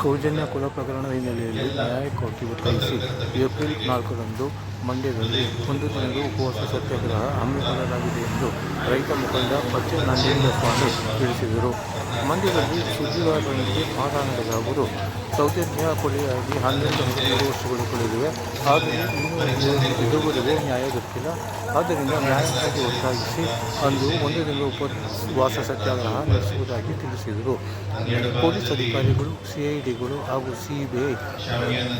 ಸೌಜನ್ಯ ಕುಲ ಪ್ರಕರಣದ ಹಿನ್ನೆಲೆಯಲ್ಲಿ ನ್ಯಾಯಕೋರ್ಟಿ ಒತ್ತಾಯಿಸಿ ಏಪ್ರಿಲ್ ನಾಲ್ಕರಂದು ಮಂಡ್ಯದಲ್ಲಿ ಒಂದು ದಿನದ ಉಪವಾಸ ಸತ್ಯಾಗ್ರಹ ಹಮ್ಮಿಕೊಳ್ಳಲಾಗಿದೆ ಎಂದು ರೈತ ಮುಖಂಡ ಬಚ್ಚ ನಂಜೇಂದ್ರ ಸ್ವಾಮಿ ತಿಳಿಸಿದರು. ಮಂಡ್ಯದಲ್ಲಿ ಸುದ್ದಿಗಾರರೊಂದಿಗೆ ಮಾತನಾಡಿದ ಅವರು ಸೌಜನ್ಯ ಕೊಲೆಯಾಗಿ ಹನ್ನೆರಡು ಹದಿಮೂರು ವರ್ಷಗಳು ಕಳೆದಿವೆ ಆದರೆ ಇದುವರೆಗೂ ನ್ಯಾಯ ಗೊತ್ತಿಲ್ಲ ಆದ್ದರಿಂದ ನ್ಯಾಯಕ್ಕಾಗಿ ಒತ್ತಾಯಿಸಿ ಅಂದು ಒಂದು ದಿನದ ಉಪವಾಸ ಸತ್ಯಾಗ್ರಹ ನಡೆಸುವುದಾಗಿ ತಿಳಿಸಿದರು. ಪೊಲೀಸ್ ಅಧಿಕಾರಿಗಳು ಸಿಐಡಿಗಳು ಹಾಗೂ ಸಿಬಿಐ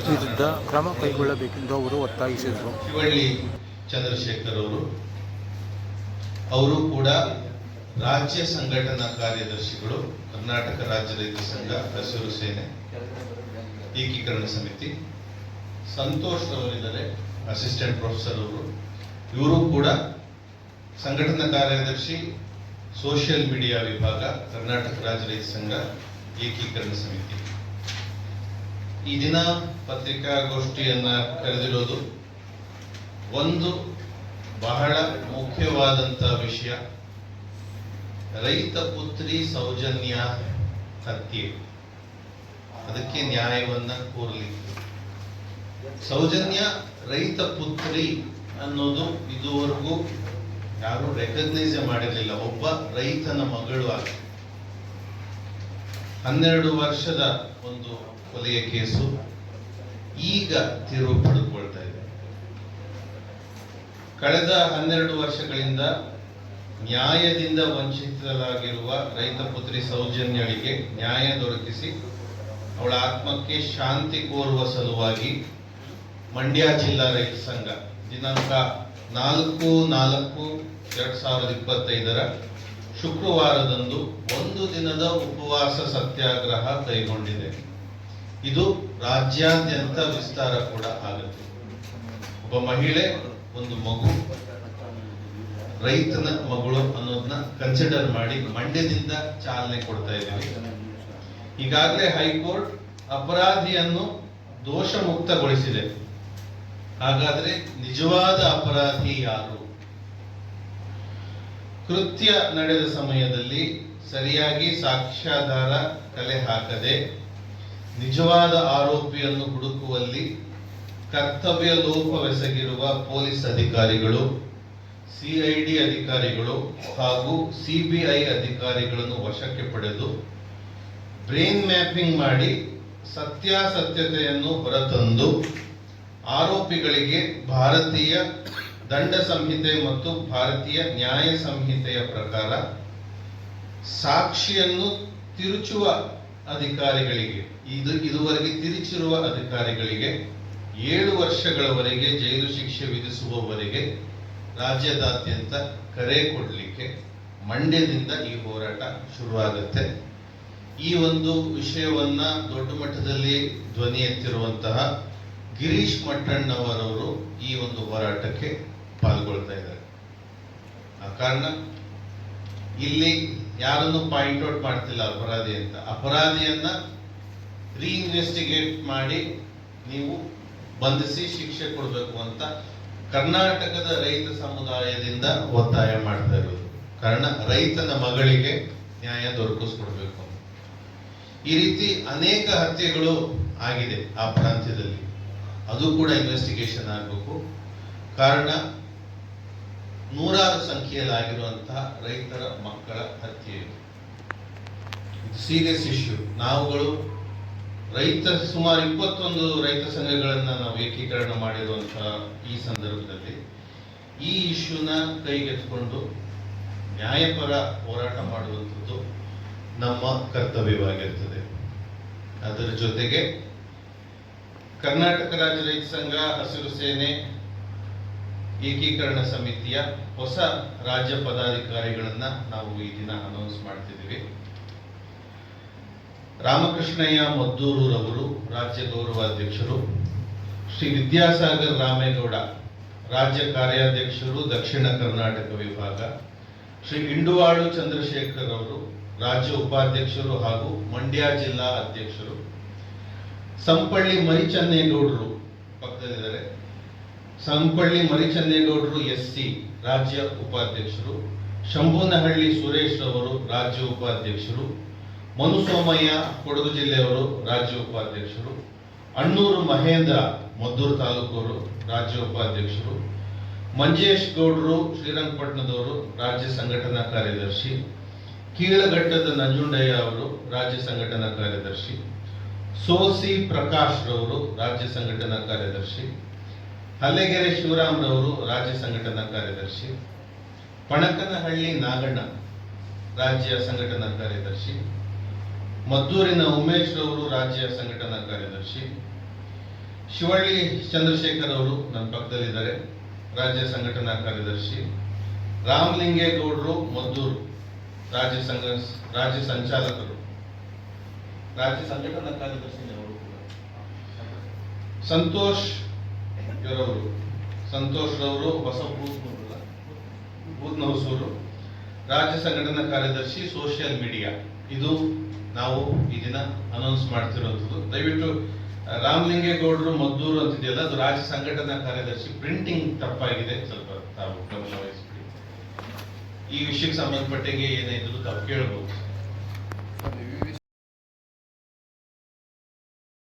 ವಿರುದ್ಧ ಕ್ರಮ ಕೈಗೊಳ್ಳಬೇಕೆಂದು ಅವರು ಒತ್ತಾಯಿಸಿದರು. ಚಂದ್ರಶೇಖರ್ ಅವರು ಅವರು ಕೂಡ ರಾಜ್ಯ ಸಂಘಟನಾ ಕಾರ್ಯದರ್ಶಿಗಳು, ಕರ್ನಾಟಕ ರಾಜ್ಯ ರೈತ ಸಂಘ, ಹಸಿರು ಸೇನೆ ಏಕೀಕರಣ ಸಮಿತಿ. ಸಂತೋಷ್ ಅವರಿದ್ದಾರೆ ಅಸಿಸ್ಟೆಂಟ್ ಪ್ರೊಫೆಸರ್ ಅವರು. ಇವರು ಕೂಡ ಸಂಘಟನಾ ಕಾರ್ಯದರ್ಶಿ ಸೋಷಿಯಲ್ ಮೀಡಿಯಾ ವಿಭಾಗ, ಕರ್ನಾಟಕ ರಾಜ್ಯ ರೈತ ಸಂಘ ಏಕೀಕರಣ ಸಮಿತಿ. ಈ ದಿನ ಪತ್ರಿಕಾಗೋಷ್ಠಿಯನ್ನ ಕರೆದಿರೋದು ಒಂದು ಬಹಳ ಮುಖ್ಯವಾದಂತ ವಿಷಯ. ರೈತ ಪುತ್ರಿ ಸೌಜನ್ಯ ಹತ್ಯೆ. ಅದಕ್ಕೆ ನ್ಯಾಯವನ್ನ ಕೋರಲಿಕ್ಕೆ. ಸೌಜನ್ಯ ರೈತ ಪುತ್ರಿ ಅನ್ನೋದು ಇದುವರೆಗೂ ಯಾರು ರೆಕಗ್ನೈಸ್ ಮಾಡಿರಲಿಲ್ಲ. ಒಬ್ಬ ರೈತನ ಮಗಳು ಆಗಿ. ಹನ್ನೆರಡು ವರ್ಷದ ಒಂದು ಕೊಲೆಯ ಕೇಸು ಈಗ ತಿರುವು ಪಡೆದುಕೊಳ್ತಾ ಇದೆ. ಕಳೆದ ಹನ್ನೆರಡು ವರ್ಷಗಳಿಂದ ನ್ಯಾಯದಿಂದ ವಂಚಿತರಾಗಿರುವ ರೈತ ಪುತ್ರಿ ಸೌಜನ್ಯಳಿಗೆ ನ್ಯಾಯ ದೊರಕಿಸಿ ಅವಳ ಆತ್ಮಕ್ಕೆ ಶಾಂತಿ ಕೋರುವ ಸಲುವಾಗಿ ಮಂಡ್ಯ ಜಿಲ್ಲಾ ರೈತ ಸಂಘ ದಿನಾಂಕ ನಾಲ್ಕು ನಾಲ್ಕು ಎರಡ್ ಸಾವಿರದ ಇಪ್ಪತ್ತೈದರ ಶುಕ್ರವಾರದಂದು ಒಂದು ದಿನದ ಉಪವಾಸ ಸತ್ಯಾಗ್ರಹ ಕೈಗೊಂಡಿದೆ. ಇದು ರಾಜ್ಯಾದ್ಯಂತ ವಿಸ್ತಾರ ಕೂಡ ಆಗುತ್ತೆ. ಒಬ್ಬ ಮಹಿಳೆ, ಒಂದು ಮಗು, ರೈತನ ಮಗಳು ಅನ್ನೋದನ್ನ ಕನ್ಸಿಡರ್ ಮಾಡಿ ಮಂಡ್ಯದಿಂದ ಚಾಲನೆ ಕೊಡ್ತಾ ಇದ್ದೀವಿ. ಈಗಾಗಲೇ ಹೈಕೋರ್ಟ್ ಅಪರಾಧಿಯನ್ನು ದೋಷ ಮುಕ್ತಗೊಳಿಸಿದೆ ಹಾಗಾದರೆ ನಿಜವಾದ ಅಪರಾಧಿ ಯಾರು? ಕೃತ್ಯ ನಡೆದ ಸಮಯದಲ್ಲಿ ಸರಿಯಾಗಿ ಸಾಕ್ಷ್ಯಾಧಾರ ಕಲೆ ಹಾಕದೆ ನಿಜವಾದ ಆರೋಪಿಯನ್ನು ಹುಡುಕುವಲ್ಲಿ ಕರ್ತವ್ಯ ಲೋಪವೆಸಗಿರುವ ಪೊಲೀಸ್ ಅಧಿಕಾರಿಗಳು ಸಿಐಡಿ ಅಧಿಕಾರಿಗಳು ಹಾಗೂ ಸಿಬಿಐ ಅಧಿಕಾರಿಗಳನ್ನು ವಶಕ್ಕೆ ಪಡೆದು ಬ್ರೈನ್ ಮ್ಯಾಪಿಂಗ್ ಮಾಡಿ ಸತ್ಯಾಸತ್ಯತೆಯನ್ನು ಹೊರತಂದು ಆರೋಪಿಗಳಿಗೆ ಭಾರತೀಯ ದಂಡ ಸಂಹಿತೆ ಮತ್ತು ಭಾರತೀಯ ನ್ಯಾಯ ಸಂಹಿತೆಯ ಪ್ರಕಾರ ಸಾಕ್ಷಿಯನ್ನು ತಿರುಚುವ ಅಧಿಕಾರಿಗಳಿಗೆ, ಇದು ಇದುವರೆಗೆ ತಿರುಚಿರುವ ಅಧಿಕಾರಿಗಳಿಗೆ, ಏಳು ವರ್ಷಗಳವರೆಗೆ ಜೈಲು ಶಿಕ್ಷೆ ವಿಧಿಸುವವರೆಗೆ ರಾಜ್ಯದಾದ್ಯಂತ ಕರೆ ಕೊಡಲಿಕ್ಕೆ ಮಂಡ್ಯದಿಂದ ಈ ಹೋರಾಟ ಶುರುವಾಗುತ್ತೆ. ಈ ಒಂದು ವಿಷಯವನ್ನ ದೊಡ್ಡ ಮಟ್ಟದಲ್ಲಿ ಧ್ವನಿ ಎತ್ತಿರುವಂತಹ ಗಿರೀಶ್ ಮಟ್ಟಣ್ಣವರವರು ಈ ಒಂದು ಹೋರಾಟಕ್ಕೆ ಪಾಲ್ಗೊಳ್ತಾ ಇದ್ದಾರೆ. ಆ ಕಾರಣ, ಇಲ್ಲಿ ಯಾರನ್ನು ಪಾಯಿಂಟ್ ಔಟ್ ಮಾಡ್ತಿಲ್ಲ ಅಪರಾಧಿ ಅಂತ. ಅಪರಾಧಿಯನ್ನ ರೀಇನ್ವೆಸ್ಟಿಗೇಟ್ ಮಾಡಿ ನೀವು ಬಂಧಿಸಿ ಶಿಕ್ಷೆ ಕೊಡಬೇಕು ಅಂತ ಕರ್ನಾಟಕದ ರೈತ ಸಮುದಾಯದಿಂದ ಒತ್ತಾಯ ಮಾಡ್ತಾ ಇರೋದು. ಕಾರಣ, ರೈತನ ಮಗಳಿಗೆ ನ್ಯಾಯ ದೊರಕಿಸ್ಕೊಡ್ಬೇಕು. ಈ ರೀತಿ ಅನೇಕ ಹತ್ಯೆಗಳು ಆಗಿದೆ ಆ ಪ್ರಾಂತ್ಯದಲ್ಲಿ. ಅದು ಕೂಡ ಇನ್ವೆಸ್ಟಿಗೇಷನ್ ಆಗಬೇಕು. ಕಾರಣ, ನೂರಾರು ಸಂಖ್ಯೆಯಲ್ಲಿ ಆಗಿರುವಂತಹ ರೈತರ ಮಕ್ಕಳ ಹತ್ಯೆ ಇದು. ಸೀರಿಯಸ್ ಇಶ್ಯೂ ನಾವುಗಳು ರೈತ, ಸುಮಾರು ಇಪ್ಪತ್ತೊಂದು ರೈತ ಸಂಘಗಳನ್ನು ನಾವು ಏಕೀಕರಣ ಮಾಡಿರುವಂತಹ ಈ ಸಂದರ್ಭದಲ್ಲಿ ಈ ಇಶ್ಯೂನ ಕೈಗೆತ್ತಿಕೊಂಡು ನ್ಯಾಯಪರ ಹೋರಾಟ ಮಾಡುವಂಥದ್ದು ನಮ್ಮ ಕರ್ತವ್ಯವಾಗಿರ್ತದೆ. ಅದರ ಜೊತೆಗೆ ಕರ್ನಾಟಕ ರಾಜ್ಯ ರೈತ ಸಂಘ, ಹಸಿರು ಸೇನೆ, ಏಕೀಕರಣ ಸಮಿತಿಯ ಹೊಸ ರಾಜ್ಯ ಪದಾಧಿಕಾರಿಗಳನ್ನ ನಾವು ಈ ದಿನ ಅನೌನ್ಸ್ ಮಾಡ್ತಿದ್ದೀವಿ. ರಾಮಕೃಷ್ಣಯ್ಯ ಮದ್ದೂರೂರವರು, ರಾಜ್ಯ ಗೌರವಾಧ್ಯಕ್ಷರು ಶ್ರೀ ವಿದ್ಯಾಸಾಗರ್ ರಾಮೇಗೌಡ, ರಾಜ್ಯ ಕಾರ್ಯಾಧ್ಯಕ್ಷರು, ದಕ್ಷಿಣ ಕರ್ನಾಟಕ ವಿಭಾಗ, ಶ್ರೀ ಇಂಡುವಾಳು ಚಂದ್ರಶೇಖರ್ ಅವರು ರಾಜ್ಯ ಉಪಾಧ್ಯಕ್ಷರು ಹಾಗೂ ಮಂಡ್ಯ ಜಿಲ್ಲಾ ಅಧ್ಯಕ್ಷರು, ಸಂಪಳ್ಳಿ ಮರಿಚನ್ನೇಗೌಡರು ಪಕ್ಕದಲ್ಲಿದ್ದಾರೆ. ಸಂಪಳ್ಳಿ ಮರಿಚನ್ನೇಗೌಡರು ಎಸ್ ಸಿ, ರಾಜ್ಯ ಉಪಾಧ್ಯಕ್ಷರು. ಶಂಭುನಹಳ್ಳಿ ಸುರೇಶ್ ಅವರು ರಾಜ್ಯ ಉಪಾಧ್ಯಕ್ಷರು. ಮನುಸೋಮಯ್ಯ ಕೊಡಗು ಜಿಲ್ಲೆಯವರು ರಾಜ್ಯ ಉಪಾಧ್ಯಕ್ಷರು. ಅಣ್ಣೂರು ಮಹೇಂದ್ರ ಮದ್ದೂರು ತಾಲೂಕವರು ರಾಜ್ಯ ಉಪಾಧ್ಯಕ್ಷರು. ಮಂಜೇಶ್ ಗೌಡರು ಶ್ರೀರಂಗಪಟ್ಟಣದವರು ರಾಜ್ಯ ಸಂಘಟನಾ ಕಾರ್ಯದರ್ಶಿ. ಕೀಳಘಟ್ಟದ ನಂಜುಂಡಯ್ಯ ಅವರು ರಾಜ್ಯ ಸಂಘಟನಾ ಕಾರ್ಯದರ್ಶಿ, ಸೋಸಿ ಪ್ರಕಾಶ್ ರವರು ರಾಜ್ಯ ಸಂಘಟನಾ ಕಾರ್ಯದರ್ಶಿ, ಹಲ್ಲೆಗೆರೆ ಶಿವರಾಮ್ ರವರು ರಾಜ್ಯ ಸಂಘಟನಾ ಕಾರ್ಯದರ್ಶಿ, ಪಣಕನಹಳ್ಳಿ ನಾಗಣ್ಣ ರಾಜ್ಯ ಸಂಘಟನಾ ಕಾರ್ಯದರ್ಶಿ, ಮದ್ದೂರಿನ ಉಮೇಶ್ ರವರು ರಾಜ್ಯ ಸಂಘಟನಾ ಕಾರ್ಯದರ್ಶಿ, ಶಿವಳ್ಳಿ ಚಂದ್ರಶೇಖರ್ ಅವರು ನನ್ನ ಪಕ್ಕದಲ್ಲಿದ್ದಾರೆ, ರಾಜ್ಯ ಸಂಘಟನಾ ಕಾರ್ಯದರ್ಶಿ, ರಾಮಲಿಂಗೇಗೌಡರು ಮದ್ದೂರು. ರಾಜ್ಯ ಸಂಘ, ರಾಜ್ಯ ಸಂಚಾಲಕರು. ರಾಜ್ಯ ಸಂಘಟನಾ ಕಾರ್ಯದರ್ಶಿ ಸಂತೋಷ್ ಇವರವರು ಸಂತೋಷ್ ರವರು, ಹೊಸ ಬೂತ್ನಹೊಸೂರು ರಾಜ್ಯ ಸಂಘಟನಾ ಕಾರ್ಯದರ್ಶಿ ಸೋಷಿಯಲ್ ಮೀಡಿಯಾ. ಇದು ನಾವು ಈ ದಿನ ಅನೌನ್ಸ್ ಮಾಡ್ತಿರೋದು ದಯವಿಟ್ಟು ರಾಮಲಿಂಗೇಗೌಡರು ಮದ್ದೂರು ಅಂತಿದೆಯಲ್ಲ, ಅದು ರಾಜ್ಯ ಸಂಘಟನಾ ಕಾರ್ಯದರ್ಶಿ ಪ್ರಿಂಟಿಂಗ್ ತಪ್ಪಾಗಿದೆ. ಸ್ವಲ್ಪ ತಾವು ಗಮನ ಈ ವಿಷಯಕ್ಕೆ ಸಂಬಂಧಪಟ್ಟಂಗೆ ಏನೇ ಇದ್ರು ತಾವು ಕೇಳಬಹುದು